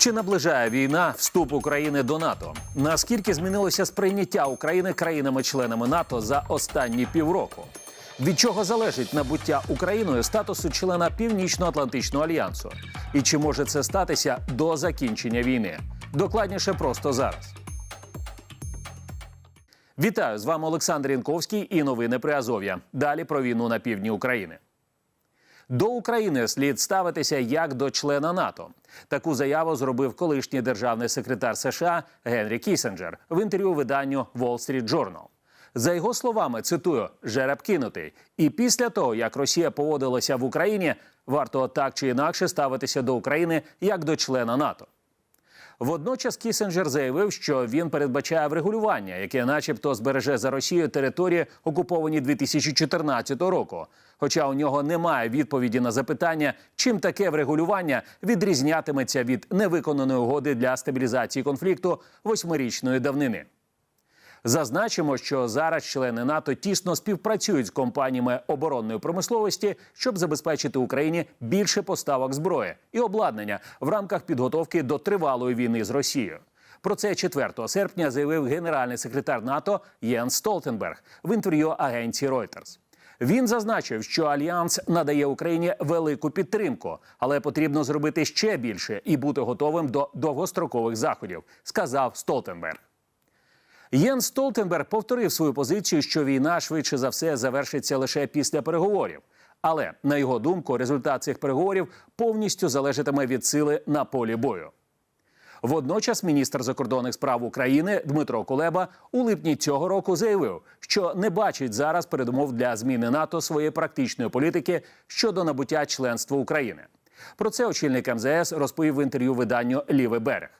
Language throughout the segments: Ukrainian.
Чи наближає війна вступ України до НАТО? Наскільки змінилося сприйняття України країнами-членами НАТО за останні півроку? Від чого залежить набуття Україною статусу члена Північно-Атлантичного альянсу? І чи може це статися до закінчення війни? Докладніше просто зараз. Вітаю з вами Олександр Янковський і новини при Азов'я. Далі про війну на півдні України. До України слід ставитися як до члена НАТО. Таку заяву зробив колишній державний секретар США Генрі Кісенджер в інтерв'ю виданню Wall Street Journal. За його словами, цитую, жереб кинутий. І після того, як Росія поводилася в Україні, варто так чи інакше ставитися до України як до члена НАТО. Водночас Кісінджер заявив, що він передбачає врегулювання, яке, начебто, збереже за Росію території, окуповані 2014 року. Хоча у нього немає відповіді на запитання, чим таке врегулювання відрізнятиметься від невиконаної угоди для стабілізації конфлікту восьмирічної давнини. Зазначимо, що зараз члени НАТО тісно співпрацюють з компаніями оборонної промисловості, щоб забезпечити Україні більше поставок зброї і обладнання в рамках підготовки до тривалої війни з Росією. Про це 4 серпня заявив генеральний секретар НАТО Єн Столтенберг в інтерв'ю агенції Reuters. Він зазначив, що альянс надає Україні велику підтримку, але потрібно зробити ще більше і бути готовим до довгострокових заходів, сказав Столтенберг. Єн Столтенберг повторив свою позицію, що війна швидше за все завершиться лише після переговорів. Але на його думку, результат цих переговорів повністю залежатиме від сили на полі бою. Водночас міністр закордонних справ України Дмитро Кулеба у липні цього року заявив, що не бачить зараз передумов для зміни НАТО своєї практичної політики щодо набуття членства України. Про це очільник МЗС розповів в інтерв'ю виданню Лівий берег.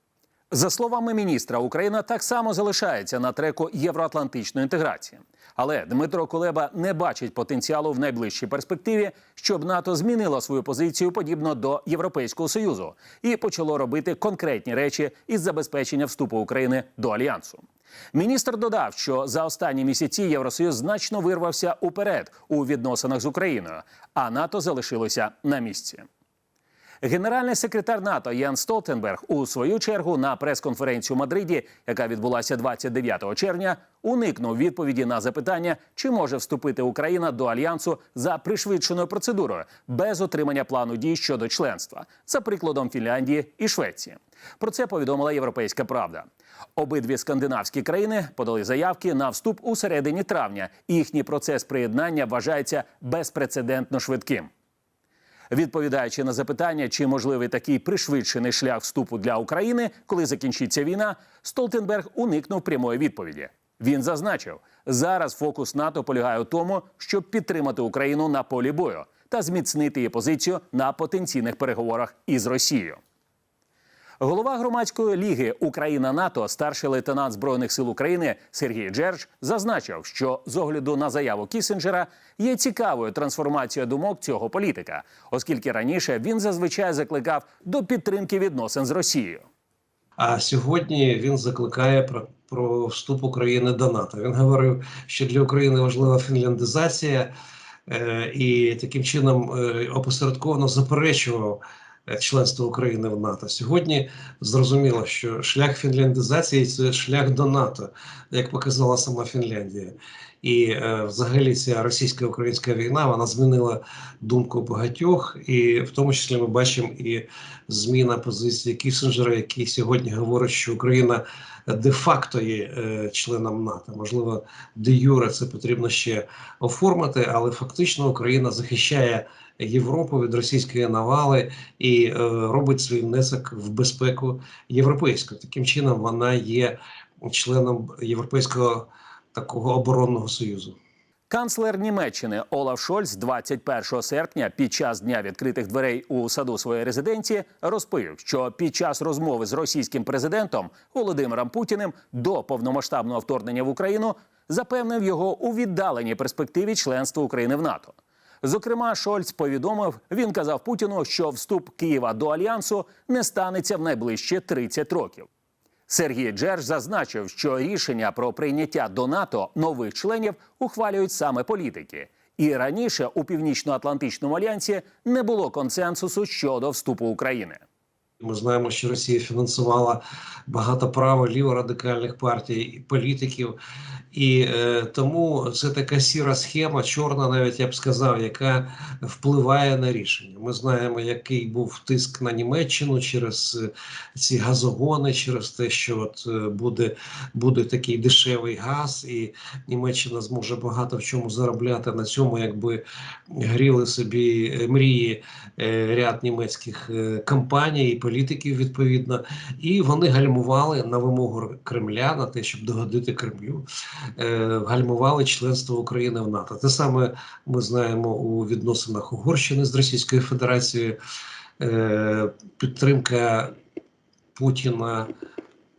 За словами міністра, Україна так само залишається на треку євроатлантичної інтеграції. Але Дмитро Кулеба не бачить потенціалу в найближчій перспективі, щоб НАТО змінило свою позицію подібно до Європейського союзу і почало робити конкретні речі із забезпечення вступу України до альянсу. Міністр додав, що за останні місяці Євросоюз значно вирвався уперед у відносинах з Україною, а НАТО залишилося на місці. Генеральний секретар НАТО Ян Столтенберг у свою чергу на прес-конференцію у Мадриді, яка відбулася 29 червня, уникнув відповіді на запитання, чи може вступити Україна до альянсу за пришвидшеною процедурою без отримання плану дій щодо членства, за прикладом Фінляндії і Швеції. Про це повідомила Європейська Правда. Обидві скандинавські країни подали заявки на вступ у середині травня. Їхній процес приєднання вважається безпрецедентно швидким. Відповідаючи на запитання, чи можливий такий пришвидшений шлях вступу для України, коли закінчиться війна, Столтенберг уникнув прямої відповіді. Він зазначив, зараз фокус НАТО полягає у тому, щоб підтримати Україну на полі бою та зміцнити її позицію на потенційних переговорах із Росією. Голова громадської ліги Україна НАТО, старший лейтенант збройних сил України Сергій Джерж зазначив, що з огляду на заяву Кісінджера є цікавою трансформація думок цього політика, оскільки раніше він зазвичай закликав до підтримки відносин з Росією. А сьогодні він закликає про, про вступ України до НАТО. Він говорив, що для України важлива фінляндизація, е, і таким чином е, опосередковано заперечував е, членство України в НАТО. Сьогодні зрозуміло, що шлях фінляндизації це шлях до НАТО, як показала сама Фінляндія. І е, взагалі ця російсько-українська війна вона змінила думку багатьох, і в тому числі ми бачимо і зміна позиції Кісінджера, який сьогодні говорить, що Україна де-факто є е, членом НАТО. Можливо, де юре це потрібно ще оформити, але фактично Україна захищає Європу від російської навали і е, робить свій внесок в безпеку європейську. Таким чином вона є членом європейського такого оборонного союзу. Канцлер Німеччини Олаф Шольц 21 серпня під час дня відкритих дверей у саду своєї резиденції розповів, що під час розмови з російським президентом Володимиром Путіним до повномасштабного вторгнення в Україну запевнив його у віддаленій перспективі членства України в НАТО. Зокрема, Шольц повідомив, він казав Путіну, що вступ Києва до альянсу не станеться в найближчі 30 років. Сергій Джерж зазначив, що рішення про прийняття до НАТО нових членів ухвалюють саме політики. І раніше у північно-атлантичному альянсі не було консенсусу щодо вступу України. Ми знаємо, що Росія фінансувала багато право ліворадикальних партій і політиків, і е, тому це така сіра схема, чорна, навіть я б сказав, яка впливає на рішення. Ми знаємо, який був тиск на Німеччину через е, ці газогони, через те, що от е, буде, буде такий дешевий газ, і Німеччина зможе багато в чому заробляти на цьому, якби гріли собі е, мрії е, ряд німецьких компаній політиків відповідно, і вони гальмували на вимогу Кремля на те, щоб догодити Кремлю, е, гальмували членство України в НАТО. Те саме ми знаємо у відносинах Угорщини з Російською Федерацією. Е, Підтримка Путіна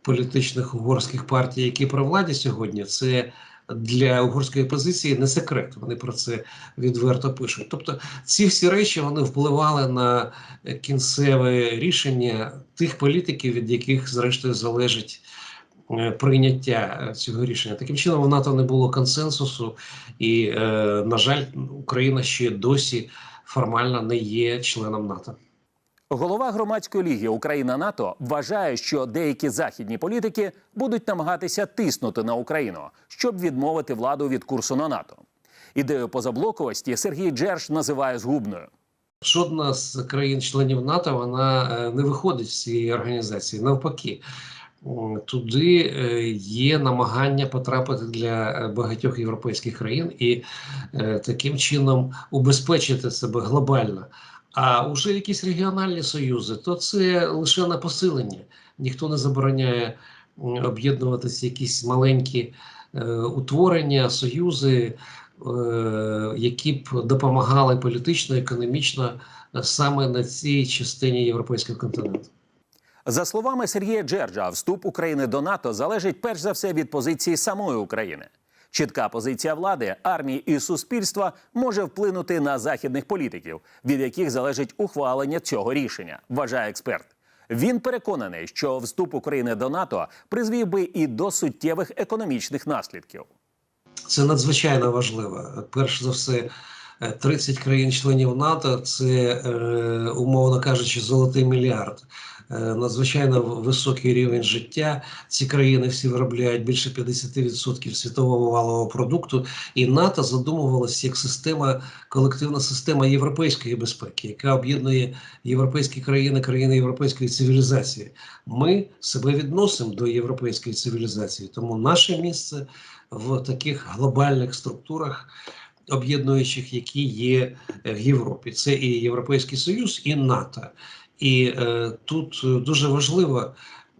політичних угорських партій, які при владі сьогодні, це для угорської позиції не секрет. Вони про це відверто пишуть. Тобто, ці всі речі вони впливали на кінцеве рішення тих політиків, від яких зрештою залежить. е, Прийняття е, цього рішення таким чином в НАТО не було консенсусу, і, е, на жаль, Україна ще досі формально не є членом НАТО. Голова громадської ліги Україна НАТО вважає, що деякі західні політики будуть намагатися тиснути на Україну, щоб відмовити владу від курсу на НАТО. Ідею позаблоковості Сергій Джерш називає згубною. Жодна з країн-членів НАТО вона е, не виходить з цієї організації. Навпаки, туди е, є намагання потрапити для е, багатьох європейських країн і таким чином убезпечити себе глобально. А уже якісь регіональні союзи, то це лише на посилення. Ніхто не забороняє об'єднуватися якісь маленькі е, утворення, союзи, е, які б допомагали політично, економічно е, саме на цій частині європейського континенту. За словами Сергія Джерджа, вступ України до НАТО залежить перш за все від позиції самої України. Чітка позиція влади, армії і суспільства може вплинути на західних політиків, від яких залежить ухвалення цього рішення, вважає експерт. Він переконаний, що вступ України до НАТО призвів би і до суттєвих економічних наслідків. Це надзвичайно важливо. Перш за все, 30 країн-членів НАТО це, е, умовно кажучи, золотий мільярд. Е, Надзвичайно високий рівень життя. Ці країни всі виробляють більше 50% світового валового продукту, і НАТО задумувалася як система, колективна система європейської безпеки, яка об'єднує європейські країни, країни європейської цивілізації. Ми себе відносимо до європейської цивілізації, тому наше місце в таких глобальних структурах, об'єднуючих, які є е, в Європі. Це і Європейський Союз, і НАТО. І е, тут е, дуже важливо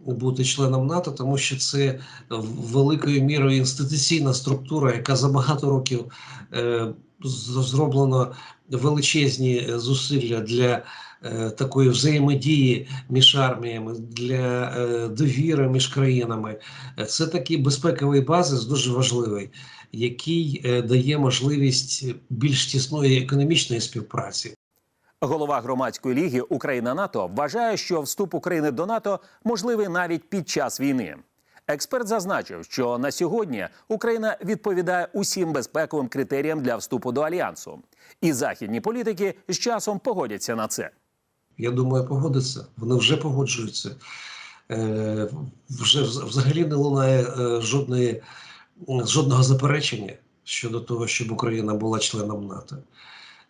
бути членом НАТО, тому що це великою мірою інституційна структура, яка за багато років е, зроблено величезні е, зусилля для такої взаємодії між арміями, для довіри між країнами. Це такий безпековий базис, дуже важливий, який е, дає можливість більш тісної економічної співпраці. Голова громадської ліги Україна НАТО вважає, що вступ України до НАТО можливий навіть під час війни. Експерт зазначив, що на сьогодні Україна відповідає усім безпековим критеріям для вступу до альянсу, і західні політики з часом погодяться на це. Я думаю, погодиться. Вони вже погоджуються. Е, вже взагалі не лунає е, жодної, жодного заперечення щодо того, щоб Україна була членом НАТО.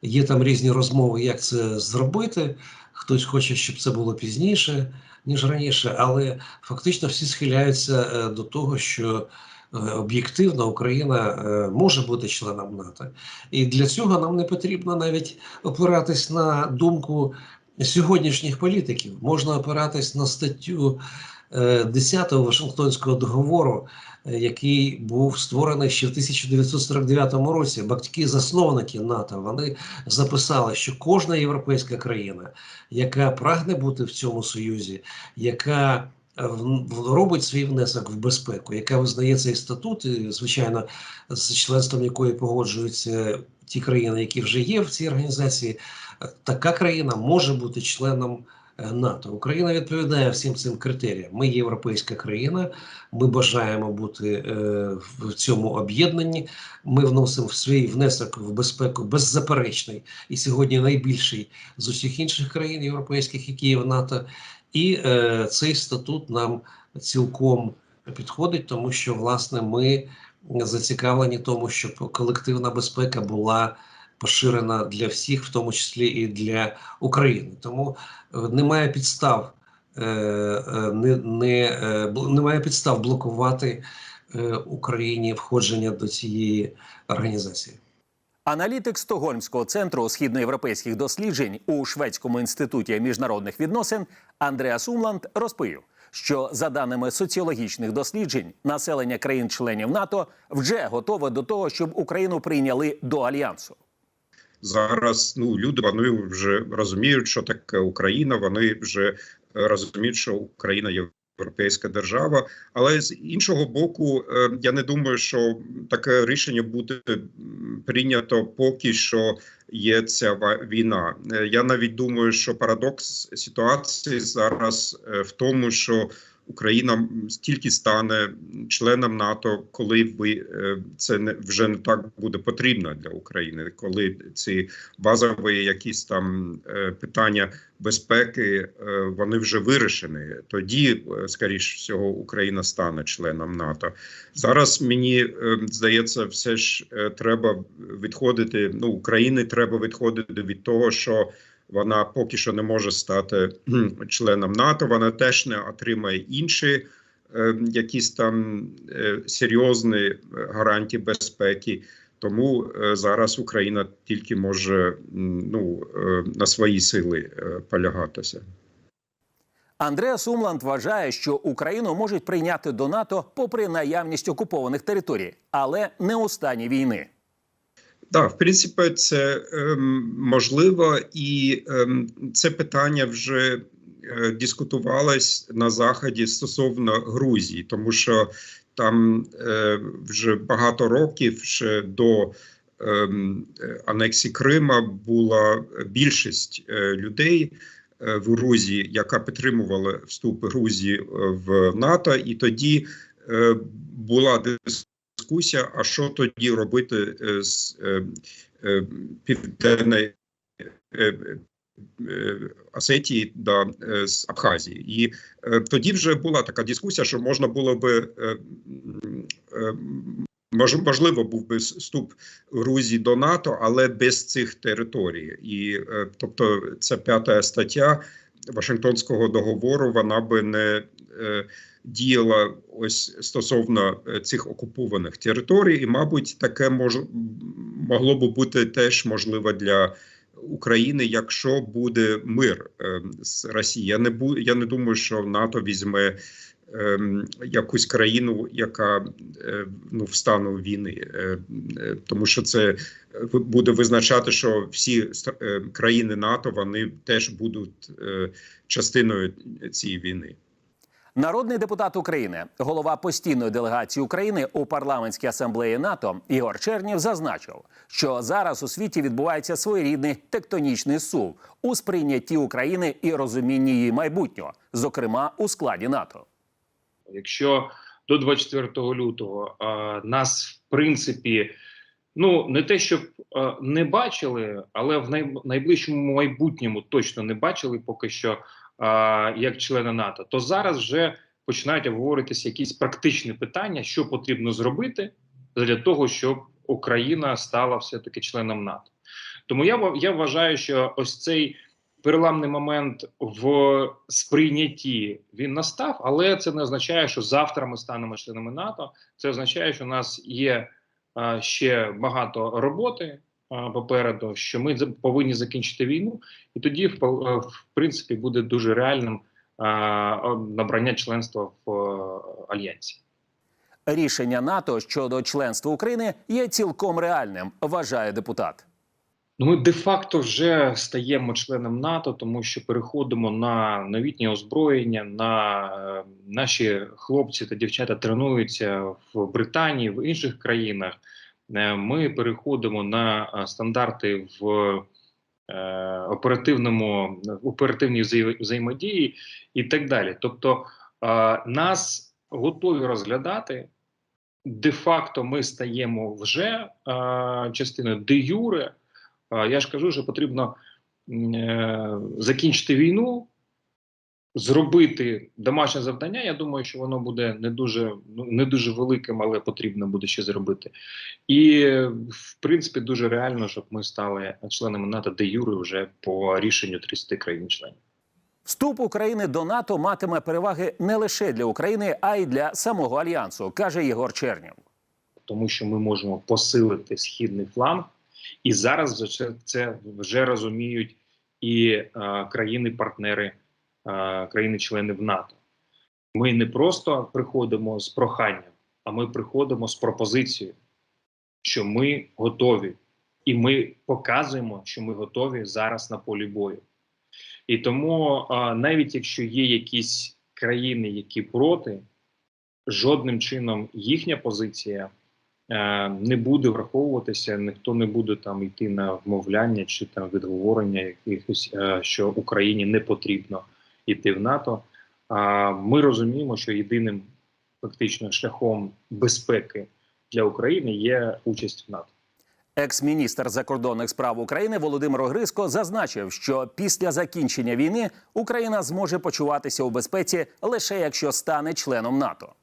Є там різні розмови, як це зробити. Хтось хоче, щоб це було пізніше, ніж раніше, але фактично всі схиляються е, до того, що е, об'єктивно Україна е, може бути членом НАТО. І для цього нам не потрібно навіть опиратись на думку сьогоднішніх політиків. Можна опиратись на статтю е, 10 Вашингтонського договору, який був створений ще в 1949 році. Батьки засновники НАТО вони записали, що кожна європейська країна, яка прагне бути в цьому союзі, яка е, робить свій внесок в безпеку, яка визнає цей статут, і, звичайно, з членством якої погоджуються ті країни, які вже є в цій організації, е, така країна може бути членом НАТО. Україна відповідає всім цим критеріям. Ми європейська країна, ми бажаємо бути е, в цьому об'єднанні. Ми вносимо свій внесок в безпеку беззаперечний і сьогодні найбільший з усіх інших країн європейських, які є в НАТО. І е, цей статут нам цілком підходить, тому що власне ми зацікавлені тому, щоб колективна безпека була поширена для всіх, в тому числі і для України. Тому е, немає підстав, е, е, не, не, немає підстав блокувати Україні входження до цієї організації. Аналітик Стокгольмського центру східноєвропейських досліджень у Шведському інституті міжнародних відносин Андреас Умланд розповів, що за даними соціологічних досліджень, населення країн-членів НАТО вже готове до того, щоб Україну прийняли до альянсу. Зараз ну люди вони вже розуміють, що таке Україна. Вони вже е, розуміють, що Україна є європейська держава. Але з іншого боку, е, я не думаю, що таке рішення буде прийнято поки що є ця війна. Е, Я навіть думаю, що парадокс ситуації зараз в тому, що Україна стільки стане членом НАТО, коли ви е, це не вже не так буде потрібно для України, коли ці базові якісь там е, питання безпеки е, вони вже вирішені. Тоді, скоріш всього, Україна стане членом НАТО. Зараз мені здається, все ж треба відходити. Ну, Україні треба відходити від того, що вона поки що не може стати членом НАТО. Вона теж не отримає інші е, якісь там е, серйозні е, гарантії безпеки. Тому е, зараз Україна тільки може ну, е, на свої сили е, полягатися. Андреас Умланд вважає, що Україну можуть прийняти до НАТО попри наявність окупованих територій, але не у стані війни. Так, в принципі, це ем, можливо, і ем, це питання вже е, дискутувалось на заході стосовно Грузії, тому що там е, вже багато років ще до е, анексії Крима була більшість е, людей е, в Грузії, яка підтримувала вступ Грузії е, в НАТО, і тоді е, була дискусія, а що тоді робити е, з е, е, південної Осетії е, з Абхазії. І тоді вже була така дискусія, що можна було би можливо, був би вступ Грузії до НАТО, але без цих територій. І тобто, ця п'ята стаття Вашингтонського договору вона би не діяла ось стосовно е, цих окупованих територій, і, мабуть, таке мож, могло б бути теж можливо для України, якщо буде мир е, з Росією. Я не бу, я не думаю, що НАТО візьме. ем, Якусь країну, яка е, ну в стану війни, Е, е, тому що це е, буде визначати, що всі країни НАТО вони теж будуть е, частиною цієї війни. Народний депутат України, голова постійної делегації України у парламентській асамблеї НАТО Ігор Чернів зазначив, що зараз у світі відбувається своєрідний тектонічний сув у сприйнятті України і розумінні її майбутнього, зокрема у складі НАТО. Якщо до 24 лютого е, нас в принципі ну не те, щоб е, не бачили, але в найближчому майбутньому точно не бачили поки що як члени НАТО, то зараз вже починають обговоритися якісь практичні питання, що потрібно зробити для того, щоб Україна стала все таки членом НАТО. Тому я я вважаю, що ось цей переламний момент в сприйнятті він настав, але це не означає, що завтра ми станемо членами НАТО. Це означає, що у нас є ще багато роботи попереду, що ми повинні закінчити війну, і тоді, в, е, в принципі, буде дуже реальним набрання членства в е, альянсі. Рішення НАТО щодо членства України є цілком реальним, вважає депутат. Ну, ми де-факто вже стаємо членом НАТО, тому що переходимо на новітнє озброєння. На е, наші хлопці та дівчата тренуються в Британії, в інших країнах. Е, ми переходимо на е, стандарти в е, оперативному оперативній взаємодії і так далі. Тобто нас готові розглядати. Де-факто ми стаємо вже частиною де юре. Я ж кажу, що потрібно закінчити війну, зробити домашнє завдання. Я думаю, що воно буде не дуже ну не дуже великим, але потрібно буде ще зробити. І в принципі дуже реально, щоб ми стали членами НАТО де юри вже по рішенню 30 країн-членів. Вступ України до НАТО матиме переваги не лише для України, а й для самого альянсу, каже Єгор Чернєв. тому що ми можемо посилити східний фланг, і зараз це, вже розуміють і країни-партнери, країни-члени в НАТО. Ми не просто приходимо з проханням, а ми приходимо з пропозицією, що ми готові, і ми показуємо, що ми готові зараз на полі бою. І тому, е, навіть якщо є якісь країни, які проти, жодним чином їхня позиція е, не буде враховуватися, ніхто не буде там йти на вмовляння чи там відговорення якихось, е, що Україні не потрібно йти в НАТО. А ми розуміємо, що єдиним фактично шляхом безпеки для України є участь в НАТО. Екс-міністр закордонних справ України Володимир Огриско зазначив, що після закінчення війни Україна зможе почуватися у безпеці лише якщо стане членом НАТО.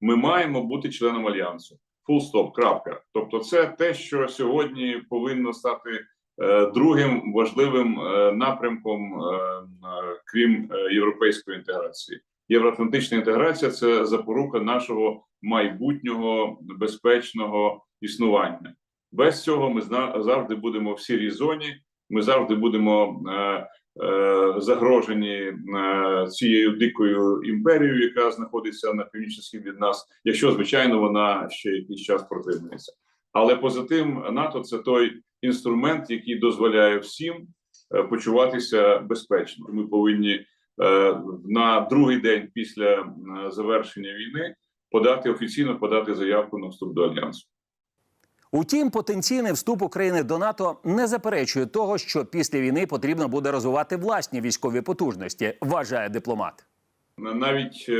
ми маємо бути членом альянсу. Full stop, крапка. Тобто, це те, що сьогодні повинно стати другим важливим е, напрямком, е, е, крім е, європейської інтеграції. Євроатлантична інтеграція це запорука нашого майбутнього безпечного існування. Без цього ми завжди будемо в сірій зоні. Ми завжди будемо е, е, загрожені е, цією дикою імперією, яка знаходиться на північний схід від нас, якщо звичайно вона ще якийсь час протримується. Але поза тим, НАТО це той інструмент, який дозволяє всім е, почуватися безпечно. Ми повинні е, на другий день після е, завершення війни подати офіційно подати заявку на вступ до альянсу. Утім, потенційний вступ України до НАТО не заперечує того, що після війни потрібно буде розвивати власні військові потужності, вважає дипломат. навіть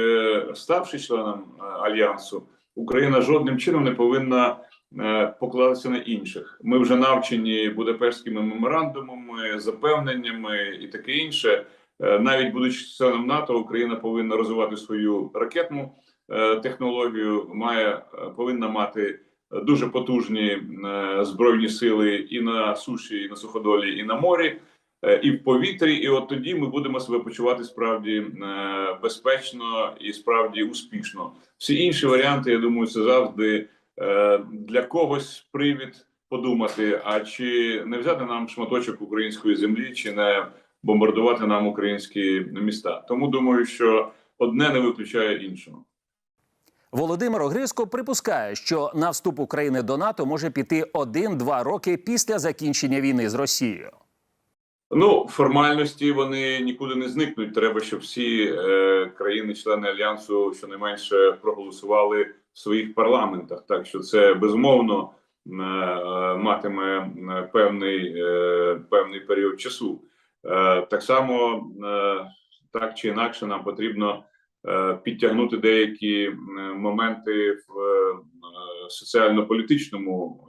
ставши членом альянсу, Україна жодним чином не повинна е, покладатися на інших. Ми вже навчені Будапештськими меморандумами, запевненнями і таке інше. Е, навіть будучи членом НАТО, Україна повинна розвивати свою ракетну е, технологію, має повинна мати дуже потужні збройні сили і на суші, і на суходолі, і на морі і в повітрі, і от тоді ми будемо себе почувати справді безпечно і справді успішно. Всі інші варіанти, я думаю, це завжди для когось привід подумати: а чи не взяти нам шматочок української землі, чи не бомбардувати нам українські міста? Тому думаю, що одне не виключає іншого. Володимир Огриско припускає, що на вступ України до НАТО може піти один-два роки після закінчення війни з Росією. Ну, формальності вони нікуди не зникнуть. Треба, щоб всі е, країни-члени альянсу щонайменше проголосували своїх парламентах. Так що це безумовно е, матиме е, певний, е, певний період часу. Так само, так чи інакше, нам потрібно підтягнути деякі моменти в соціально-політичному,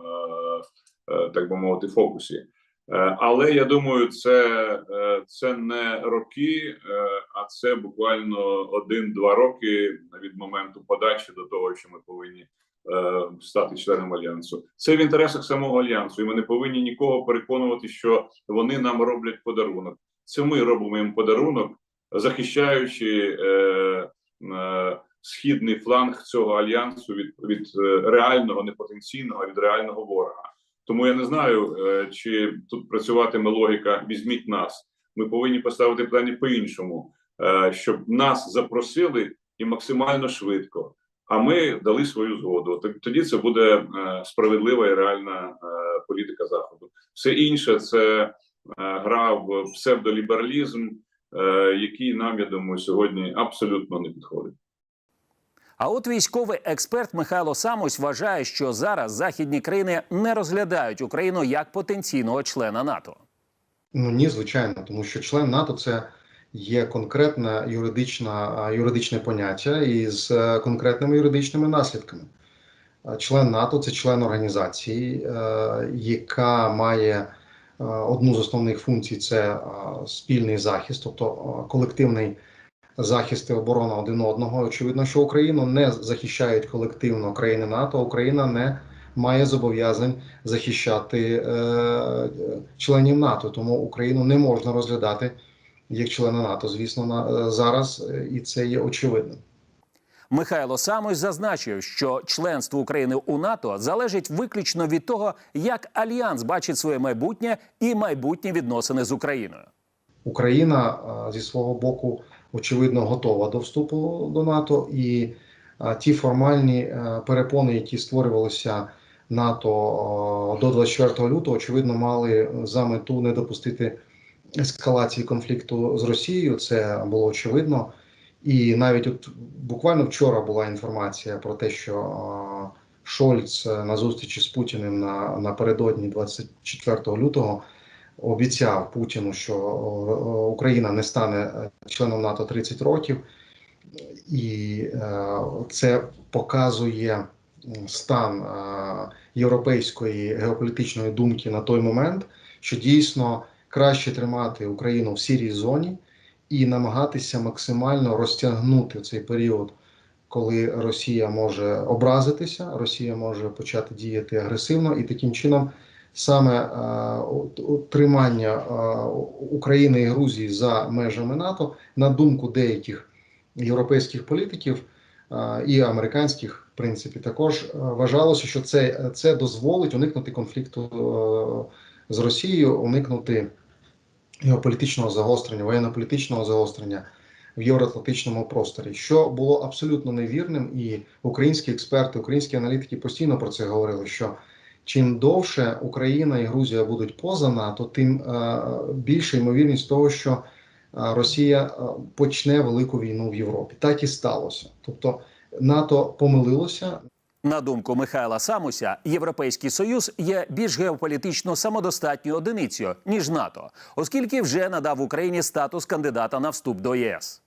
так би мовити, фокусі. Е, Але я думаю, це, е, це не роки, е, а це буквально один-два роки від моменту подачі до того, що ми повинні стати членом альянсу. Це в інтересах самого альянсу, і ми не повинні нікого переконувати, що вони нам роблять подарунок. Це ми робимо їм подарунок, захищаючи е, е, східний фланг цього альянсу від, від реального, не потенційного, а від реального ворога. Тому я не знаю, е, чи тут працюватиме логіка візьміть нас. Ми повинні поставити питання по-іншому, е, щоб нас запросили і максимально швидко. А ми дали свою згоду. Тоді це буде е, справедлива і реальна політика заходу. Все інше це гра в псевдолібералізм, який нам я думаю сьогодні абсолютно не підходить. А от військовий експерт Михайло Самось вважає, що зараз західні країни не розглядають Україну як потенційного члена НАТО. Ну ні, звичайно, тому що член НАТО це є конкретне юридична, юридичне поняття із е, конкретними юридичними наслідками. Е, Член НАТО це член організації, е, яка має одну з основних функцій це спільний захист, тобто колективний захист і оборона один одного. Очевидно, що Україну не захищають колективно країни НАТО. Україна не має зобов'язань захищати е, членів НАТО. Тому Україну не можна розглядати як члена НАТО. Звісно, на е, зараз, е, і це є очевидним. Михайло Самось зазначив, що членство України у НАТО залежить виключно від того, як альянс бачить своє майбутнє і майбутні відносини з Україною. Україна зі свого боку очевидно готова до вступу до НАТО, і ті формальні е, перепони, які створювалися НАТО а, до 24 лютого, очевидно, мали за мету не допустити ескалації конфлікту з Росією. Це було очевидно. І навіть от буквально вчора була інформація про те, що Шольц е, на зустрічі з Путіним на напередодні 24 лютого обіцяв Путіну, що о, Україна не стане е, членом НАТО 30 років, і е, це показує стан е, європейської геополітичної думки на той момент, що дійсно краще тримати Україну в сірій зоні і намагатися максимально розтягнути цей період. Коли Росія може образитися, Росія може почати діяти агресивно, і таким чином саме е, утримання е, України і Грузії за межами НАТО, на думку деяких європейських політиків е, і американських, в принципі, також вважалося, що це, це дозволить уникнути конфлікту з Росією, уникнути геополітичного загострення, воєнно-політичного загострення в євроатлантичному просторі, що було абсолютно невірним, і українські експерти, українські аналітики постійно про це говорили. що чим довше Україна і Грузія будуть поза НАТО, тим е, більша ймовірність того, що е, Росія е, почне велику війну в Європі. Так і сталося. Тобто НАТО помилилося. На думку Михайла Самуся, Європейський Союз є більш геополітично самодостатньою одиницею ніж НАТО, оскільки вже надав Україні статус кандидата на вступ до ЄС.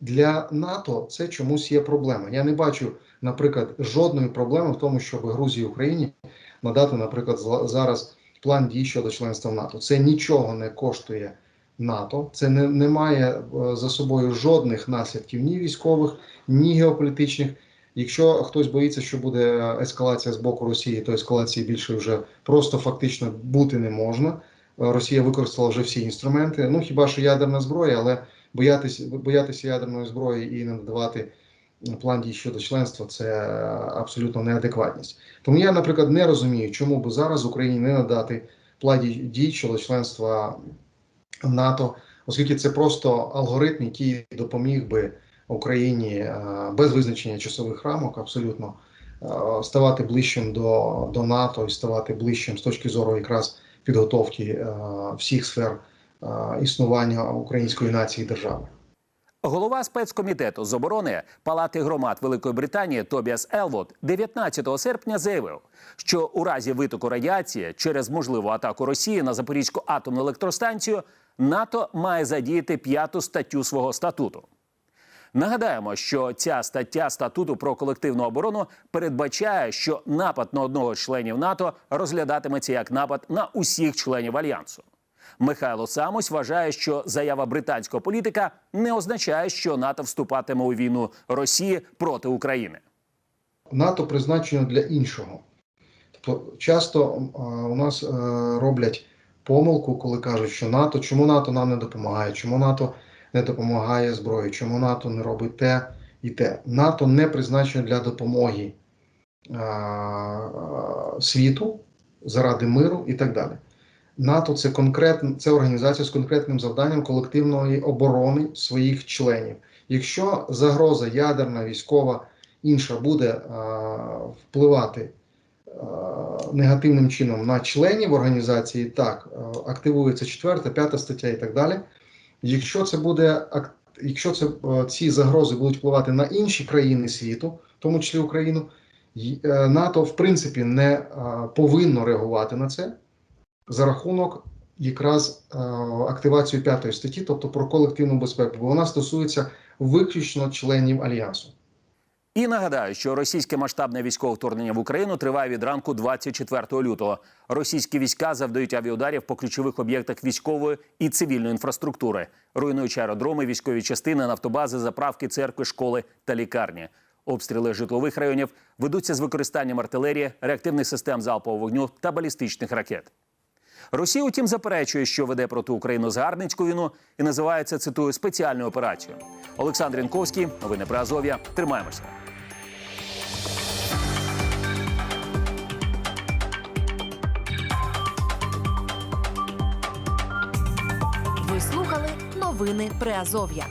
Для НАТО це чомусь є проблема. Я не бачу, наприклад, жодної проблеми в тому, щоб Грузії і Україні надати, наприклад, зараз план дій щодо членства в НАТО. Це нічого не коштує НАТО, це не, не має е, за собою жодних наслідків ні військових, ні геополітичних. Якщо хтось боїться, що буде ескалація з боку Росії, то ескалації більше вже просто фактично бути не можна. Е, Росія використала вже всі інструменти. Ну хіба що ядерна зброя, але боятися, боятися ядерної зброї і не надавати план дій щодо членства це абсолютно неадекватність. Тому я, наприклад, не розумію, чому би зараз Україні не надати план дій- щодо членства в НАТО, оскільки це просто алгоритм, який допоміг би Україні е, без визначення часових рамок абсолютно е, ставати ближчим до, до НАТО і ставати ближчим з точки зору якраз підготовки е, всіх сфер існування української нації і держави. Голова спецкомітету з оборони Палати громад Великої Британії Тобіас Елвот 19 серпня заявив, що у разі витоку радіації через можливу атаку Росії на Запорізьку атомну електростанцію НАТО має задіяти п'яту статтю свого статуту. Нагадаємо, що ця стаття статуту про колективну оборону передбачає, що напад на одного з членів НАТО розглядатиметься як напад на усіх членів альянсу. Михайло Самось вважає, що заява британського політика не означає, що НАТО вступатиме у війну Росії проти України. НАТО призначено для іншого. Тобто, часто у нас е, роблять помилку, коли кажуть, що НАТО, чому НАТО нам не допомагає, чому НАТО не допомагає зброю, чому НАТО не робить те і те. НАТО не призначено для допомоги світу заради миру і так далі. НАТО це конкретна це організація з конкретним завданням колективної оборони своїх членів. Якщо загроза ядерна, військова інша буде а, впливати а, негативним чином на членів організації, так активується четверта, п'ята стаття і так далі. Якщо це буде якщо це ці загрози будуть впливати на інші країни світу, в тому числі Україну, е, НАТО в принципі не а, повинно реагувати на це за рахунок якраз е, активації п'ятої статті, тобто про колективну безпеку, бо вона стосується виключно членів альянсу. І нагадаю, що російське масштабне військове вторгнення в Україну триває від ранку 24 лютого. Російські війська завдають авіаударів по ключових об'єктах військової і цивільної інфраструктури, руйнуючи аеродроми, військові частини, нафтобази, заправки, церкви, школи та лікарні. Обстріли житлових районів ведуться з використанням артилерії, реактивних систем залпового вогню та балістичних ракет. Росія, утім, заперечує, що веде проти України загарбницьку війну і називає це, цитую, спеціальною операцією. Олександр Янковський, новини про Азов'я. Тримаємося. Ви слухали новини Приазов'я.